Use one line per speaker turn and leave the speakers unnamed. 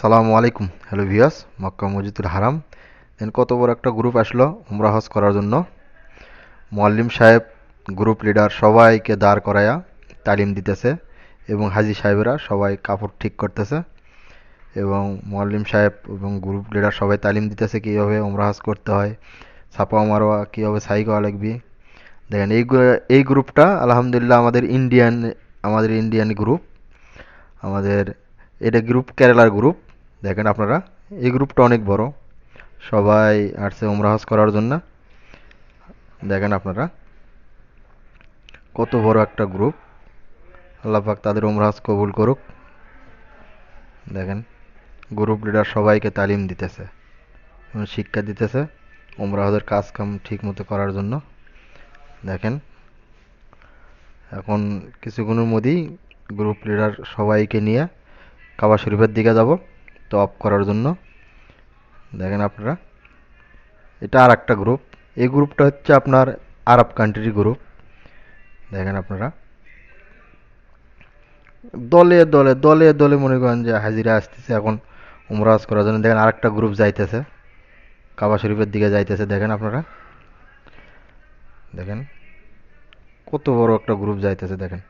সালামু আলাইকুম। হ্যালো ভিয়াস মক্কা মসজিদুল হারাম। দেন কত বড় একটা গ্রুপ আসলো উমরা হজ করার জন্য। মোয়াল্লিম সাহেব গ্রুপ লিডার সবাইকে দাঁড় করায়া তালিম দিতেছে এবং হাজি সাহেবেরা সবাই কাপড় ঠিক করতেছে এবং মোয়াল্লিম সাহেব এবং গ্রুপ লিডার সবাই তালিম দিতেছে কীভাবে উমরা করতে হয়, ছাপা মারোয়া কীভাবে সাই করা লাগবে। দেখেন এই এই গ্রুপটা আলহামদুলিল্লাহ আমাদের ইন্ডিয়ান আমাদের ইন্ডিয়ান গ্রুপ আমাদের এটা গ্রুপ কেরালার গ্রুপ দেখেন আপনারা, এই গ্রুপটা অনেক বড়। সবাই আসছে উমরা হজ করার জন্য। দেখেন আপনারা, কত বড় একটা গ্রুপ। আল্লাহ পাক তাদের উমরা হজ কবুল করুক। দেখেন, গ্রুপ লিডার সবাইকে তালিম দিতেছে শিক্ষা দিতেছে উমরা হজের কাজ কাম ঠিক মতো করার জন্য। দেখেন, এখন কিছুক্ষণের মধ্যেই গ্রুপ লিডার সবাইকে নিয়ে কাবা শরীফের দিকে যাব। তো অফ করার জন্য। দেখেন আপনারা। এটা আর একটা গ্রুপ এই গ্রুপটা হচ্ছে আপনার আরব কান্ট্রির গ্রুপ দেখেন আপনারা। দলে দলে দলে দলে মনে করেন যে হাজিরা আসতেছে এখন উমরাজ করার জন্য। দেখেন আরেকটা গ্রুপ যাইতেছে। কাবা শরীফের দিকে যাইতেছে। দেখেন আপনারা। দেখেন। কত বড় একটা গ্রুপ যাইতেছে। দেখেন।